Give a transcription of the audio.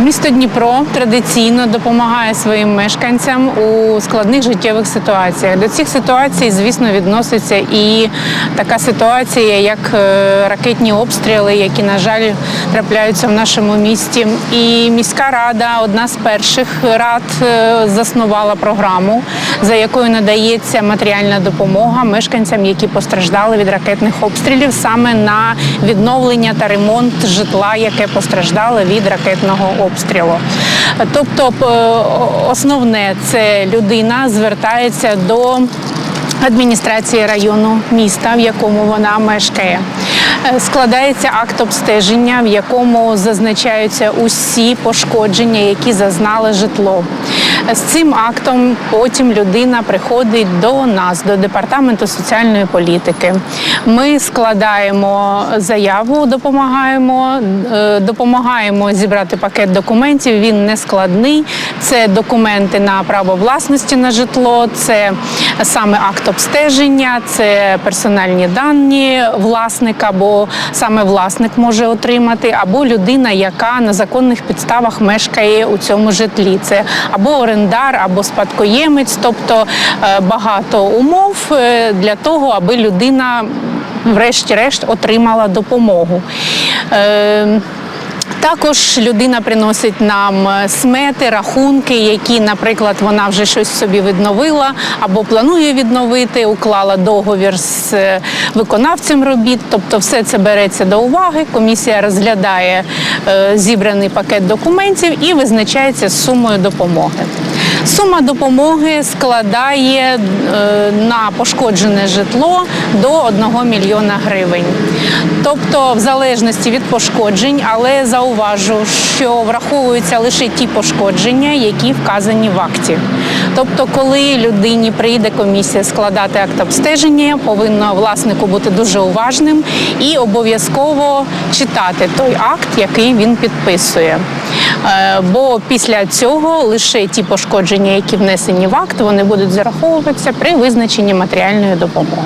Місто Дніпро традиційно допомагає своїм мешканцям у складних життєвих ситуаціях. До цих ситуацій, звісно, відноситься і така ситуація, як е, ракетні обстріли, які, на жаль, трапляються в нашому місті. І міська рада, одна з перших рад, е, заснувала програму, за якою надається матеріальна допомога мешканцям, які постраждали від ракетних обстрілів, саме на відновлення та ремонт житла, яке постраждало від ракетного обстрілу. Тобто, основне це людина звертається до адміністрації району міста, в якому вона мешкає. Е, Складається акт обстеження, в якому зазначаються усі пошкодження, які зазнали житло. З цим актом потім людина приходить до нас, до департаменту соціальної політики. Ми складаємо заяву, допомагаємо, е, допомагаємо зібрати пакет документів. Він не складний. Це документи на право власності на житло, це саме акт обстеження, це персональні дані власника, бо саме власник може отримати, або людина, яка на законних підставах мешкає у цьому житлі. Це або орендар, або спадкоємець, тобто е, багато умов е, для того, аби людина, врешті-решт, отримала допомогу. Також людина приносить нам е, смети, рахунки, які, наприклад, вона вже щось собі відновила або планує відновити, уклала договір з е, виконавцем робіт. Тобто, все це береться до уваги. Комісія розглядає е, зібраний пакет документів і визначається з сумою допомоги. Сума допомоги складає е, на пошкоджене житло до 1 мільйона гривень. Тобто, в залежності від пошкоджень, але зауважу, що враховуються лише ті пошкодження, які вказані в акті. Тобто, коли людині прийде комісія складати акт обстеження, повинно власнику бути дуже уважним і обов'язково читати той акт, який він підписує. Е, Бо після цього лише ті пошкодження, які внесені в акт, вони будуть зараховуватися при визначенні матеріальної допомоги.